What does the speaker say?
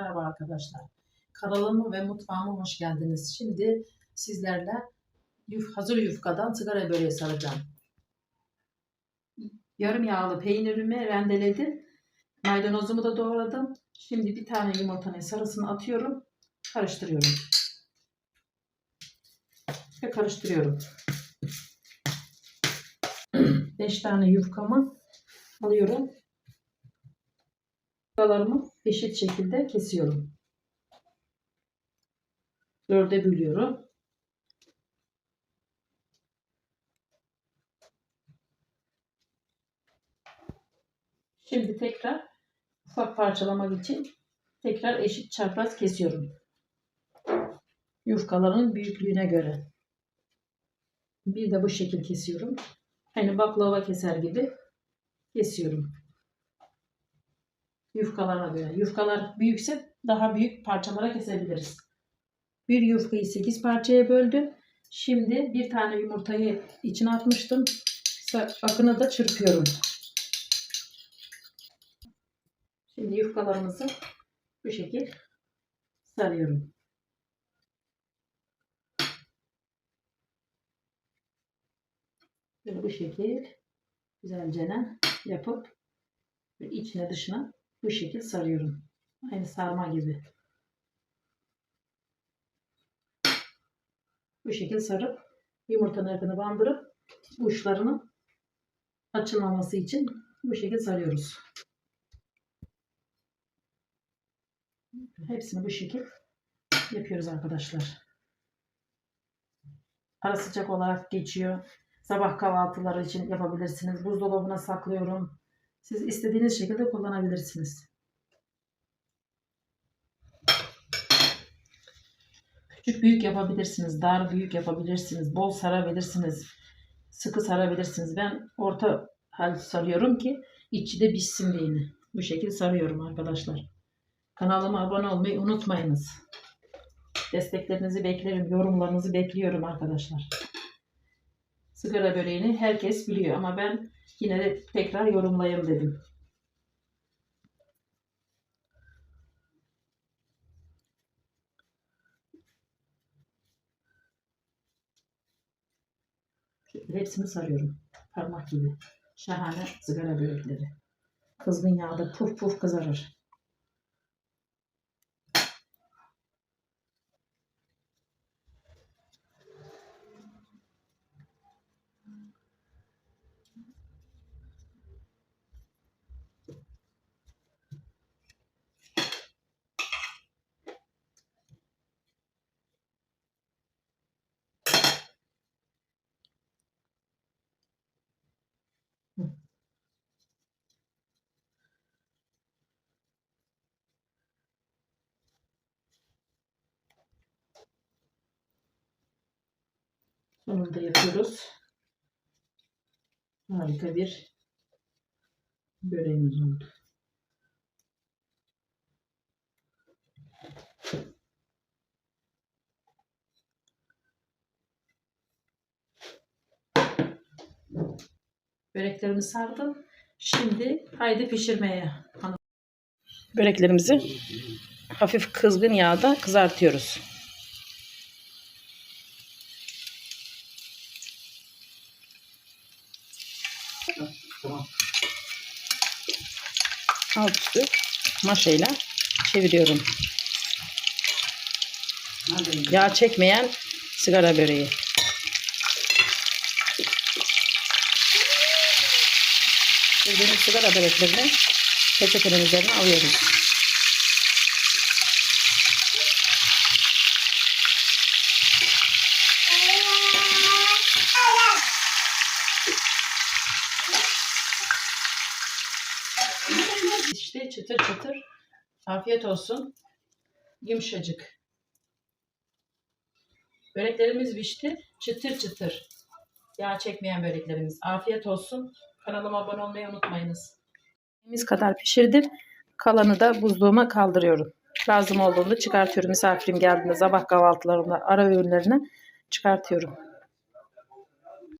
Merhaba arkadaşlar. Kanalıma ve mutfağıma hoş geldiniz. Şimdi sizlerle yuf, hazır yufkadan sigara böreği saracağım. Yarım yağlı peynirimi rendeledim. Maydanozumu da doğradım. Şimdi bir tane yumurtanın sarısını atıyorum. Karıştırıyorum. Ve karıştırıyorum. 5 tane yufkamı alıyorum. Yufkalarımı eşit şekilde kesiyorum. Dörde bölüyorum. Şimdi tekrar ufak parçalamak için tekrar eşit çapraz kesiyorum. Yufkaların büyüklüğüne göre. Bir de bu şekil kesiyorum. Aynı baklava keser gibi kesiyorum. Yufkalarına göre. Yufkalar büyükse daha büyük parçalara kesebiliriz. Bir yufkayı 8 parçaya böldüm. Şimdi bir tane yumurtayı içine atmıştım. Akını da çırpıyorum. Şimdi yufkalarımızı bu şekil sarıyorum. Böyle bu şekil güzelce yapıp içine dışına bu şekil sarıyorum. Aynı sarma gibi. Bu şekil sarıp yumurtanın ipini bandırıp uçlarını açılmaması için bu şekil sarıyoruz. Hepsini bu şekil yapıyoruz arkadaşlar. Ara sıcak olarak geçiyor. Sabah kahvaltıları için yapabilirsiniz. Buzdolabına saklıyorum. Siz istediğiniz şekilde kullanabilirsiniz. Küçük büyük yapabilirsiniz. Dar büyük yapabilirsiniz. Bol sarabilirsiniz. Sıkı sarabilirsiniz. Ben orta hal sarıyorum ki içi de pişsin diye. Bu şekilde sarıyorum arkadaşlar. Kanalıma abone olmayı unutmayınız. Desteklerinizi beklerim. Yorumlarınızı bekliyorum arkadaşlar. Sigara böreğini herkes biliyor ama ben yine de tekrar yorumlayayım dedim. Hepsini sarıyorum. Parmak gibi. Şahane sigara börekleri. Kızgın yağda puf puf kızarır. Sonunda yapıyoruz. Harika bir böreğimiz oldu. Böreklerimi sardım. Şimdi haydi pişirmeye. Böreklerimizi hafif kızgın yağda kızartıyoruz. Tamam. Alt üstü maşayla çeviriyorum. Yağ çekmeyen sigara böreği. Bildiğimiz sigara böreklerini peçetenin üzerine alıyoruz. İşte çıtır çıtır. Afiyet olsun. Yumuşacık. Böreklerimiz pişti. Çıtır çıtır. Yağ çekmeyen böreklerimiz. Afiyet olsun. Kanalıma abone olmayı unutmayınız. Biz kadar pişirdim. Kalanı da buzluğuma kaldırıyorum. Lazım olduğunda çıkartıyorum. Misafirim geldiğinde sabah kahvaltılarında ara öğünlerine çıkartıyorum.